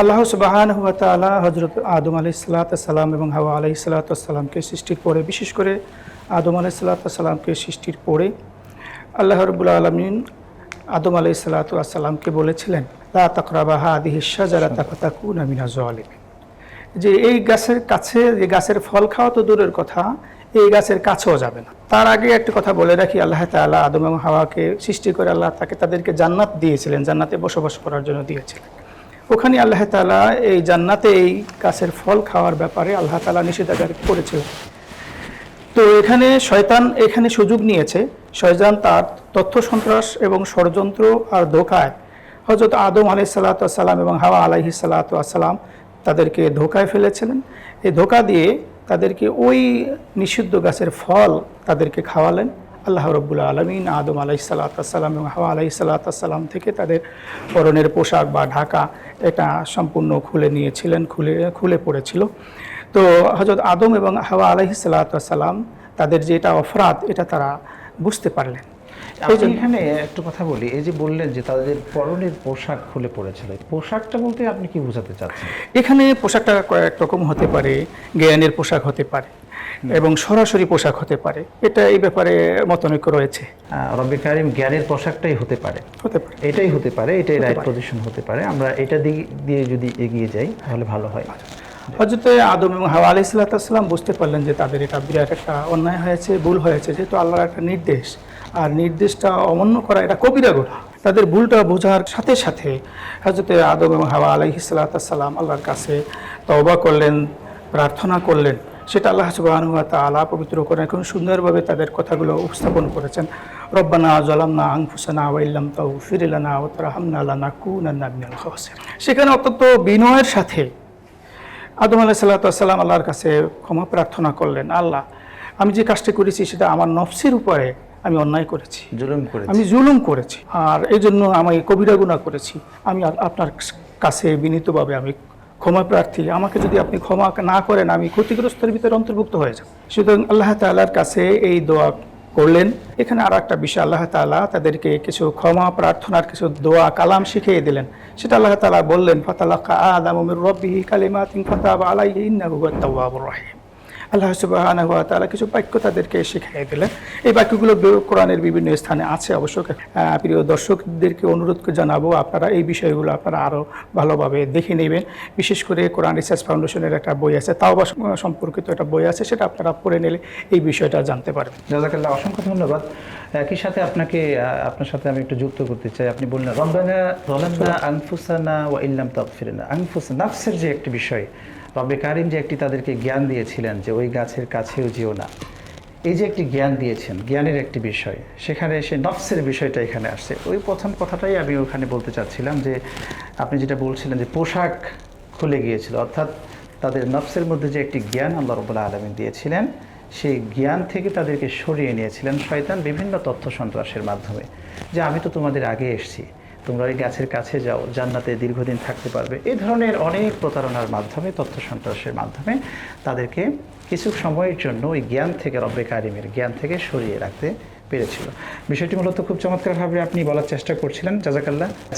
আল্লাহ সুবাহান হুয়া তালা হজরত আদম আলি সালাম এবং হাওয়া আলি সালাতামকে সৃষ্টির পরে, বিশেষ করে আদম আলি সালাতামকে সৃষ্টির পরে আল্লাহ রবুল্লা আলমিন আদম আলি সালাতামকে বলেছিলেন, লা তাকরাবা হাদিহি শাজারা তাকাতাকুন আমিনা জালিমিন যে এই গাছের কাছে, যে গাছের ফল খাওয়া তো দূরের কথা, এই গাছের কাছেও যাবে না। তার আগে একটা কথা বলে রাখি, আল্লাহ তাআলা আদম এবং হাওয়াকে সৃষ্টি করে আল্লাহ তাকে তাদেরকে জান্নাত দিয়েছিলেন, জান্নাতে বসবাস করার জন্য দিয়েছিলেন। ওখানে আল্লাহ তালা এই জান্নাতে এই গাছের ফল খাওয়ার ব্যাপারে আল্লাহ তালা নিষেধাজ্ঞা করেছিলেন তো এখানে শয়তান এখানে সুযোগ নিয়েছে। শয়তান তার তথ্য সন্ত্রাস এবং ষড়যন্ত্র আর ধোকায় হজরত আদম আলাই সাল্লাম এবং হাওয়া আলাইহি সাল্লাম তাদেরকে ধোকায় ফেলেছিলেন। এই ধোকা দিয়ে তাদেরকে ওই নিষিদ্ধ গাছের ফল তাদেরকে খাওয়ালেন। আল্লাহ রব্বুল্লা আলমিন আদম আলাই সাল্লাতাম এবং হাওয়া আলাই সাল্লাতাম থেকে তাদের পরনের পোশাক বা ঢাকা এটা সম্পূর্ণ খুলে নিয়েছিলেন খুলে খুলে পড়েছিল। তো হজরত আদম এবং হাওয়া আলাইহি সাল্লাতাম তাদের যে এটা অপরাধ এটা তারা বুঝতে পারলেন। এখানে একটু কথা বলি এই যে বললেন যে তাদের পরনের পোশাক খুলে পড়েছিল পোশাকটা বলতে আপনি কি বোঝাতে চাচ্ছেন? এখানে পোশাকটা কয়েক রকম হতে পারে জ্ঞানের পোশাক হতে পারে। এবং সরাসরি পোশাক হতে পারে। এটা এই ব্যাপারে মতনৈক্য রয়েছে। রব্বে কারিম জ্ঞানের পোশাকটাই হতে পারে। হতে পারে। এটাই হতে পারে এটাই রাইট। পজিশন হতে পারে। আমরা এটা দিক দিয়ে যদি এগিয়ে যাই তাহলে ভালো হয়। হজরত আদম এবং হাওয়া আলি সাল্লাতাম বুঝতে পারলেন যে তাদের এটা বিরাট একটা অন্যায় হয়েছে ভুল হয়েছে। যেহেতু আল্লাহর একটা নির্দেশ আর নির্দেশটা অমান্য করা এটা কবিরা গোনা তাদের ভুলটা বোঝার সাথে সাথে হজরত আদম এবং হাওয়া আলাইহি সাল্লাতাম আল্লাহর কাছে তওবা করলেন প্রার্থনা করলেন। সেটা আল্লাহ সুবাহানুয়া তালা পবিত্র করেন। খুব সুন্দরভাবে তাদের কথাগুলো উপস্থাপন করেছেন। রব্বানা জলামনা আংফুসানা ওয়াইল্লাম তাও ফিরিলানা ও তারাহামনা লানা কুনান্না মিনাল খাসির সেখানে অত্যন্ত বিনয়ের সাথে আদম আলাহ সাল্লাম আল্লাহর কাছে ক্ষমা প্রার্থনা করলেন আল্লাহ আমি যে কাজটি করেছি সেটা আমার নফসির উপরে আমি অন্যায় করেছি। জুলুম করে আমি জুলুম করেছি। আর এই জন্য আমি কবিরা গুণা করেছি। আমি আপনার কাছে বিনীতভাবে আমি ক্ষমা প্রার্থী, আমাকে যদি আপনি ক্ষমা না করেন, আমি ক্ষতিগ্রস্তের ভিতরে অন্তর্ভুক্ত হয়ে যাব। সুতরাং আল্লাহ তাআলার কাছে এই দোয়া করলেন। এখানে আর একটা বিষয়, আল্লাহ তাআলা তাদেরকে কিছু ক্ষমা প্রার্থনার কিছু দোয়া, কালাম শিখিয়ে দিলেন। সেটা আল্লাহ তালা বললেন ফতাল্লাহ আদাম রব্বিহি কালিমা কালিমাতিন ফতাব আলাইহি ইন্নাহু হুয়াত তাওয়াবুর রাহিম। আল্লাহ সুবহানাহু ওয়া তাআলা কিছু বাক্য তাদেরকে শিখিয়ে দিলেন। এই বাক্যগুলো কোরআনের বিভিন্ন স্থানে আছে অবশ্য। প্রিয় দর্শকদেরকে অনুরোধ জানাব, আপনারা এই বিষয়গুলো আপনারা আরও ভালোভাবে দেখে নেবেন। বিশেষ করে কোরআন রিসার্চ ফাউন্ডেশনের একটা বই আছে, তাও বা সম্পর্কিত একটা বই আছে, সেটা আপনারা পড়ে নিলে এই বিষয়টা জানতে পারবেন। জাজাকাল্লাহ, অসংখ্য ধন্যবাদ। একই সাথে আপনাকে আপনার সাথে আমি একটু যুক্ত করতে চাই। আপনি বললেন রব্বানা রলান্না আনফুসানা ওয়া ইল্লাম তাগফিরনা। আনফুস, নাফসের যে একটি বিষয় রব্বে কারিম যে একটি তাদেরকে জ্ঞান দিয়েছিলেন যে ওই গাছের কাছেও যেও না, এই যে একটি জ্ঞান দিয়েছেন, জ্ঞানের একটি বিষয়, সেখানে সে নফসের বিষয়টা এখানে আসছে। ওই প্রথম কথাটাই আমি ওখানে বলতে চাচ্ছিলাম যে, আপনি যেটা বলছিলেন যে পোশাক খুলে গিয়েছিল, অর্থাৎ তাদের নফসের মধ্যে যে একটি জ্ঞান আল্লাহ রবুল্লাহ আলমিন দিয়েছিলেন, সেই জ্ঞান থেকে তাদেরকে সরিয়ে নিয়েছিলেন শয়তান বিভিন্ন তথ্য সন্ত্রাসের মাধ্যমে, যে আমি তো তোমাদের আগে এসেছি। তোমরা ওই গাছের কাছে যাও, জান্নাতে দীর্ঘদিন থাকতে পারবে। এই ধরনের অনেক প্রতারণার মাধ্যমে, তথ্য সন্ত্রাসের মাধ্যমে তাদেরকে কিছু সময়ের জন্য ওই জ্ঞান থেকে রব্বে কারিমের জ্ঞান থেকে সরিয়ে রাখতে পেরেছিল। বিষয়টি মূলত খুব চমৎকারভাবে আপনি বলার চেষ্টা করছিলেন। জাজাকাল্লাহ।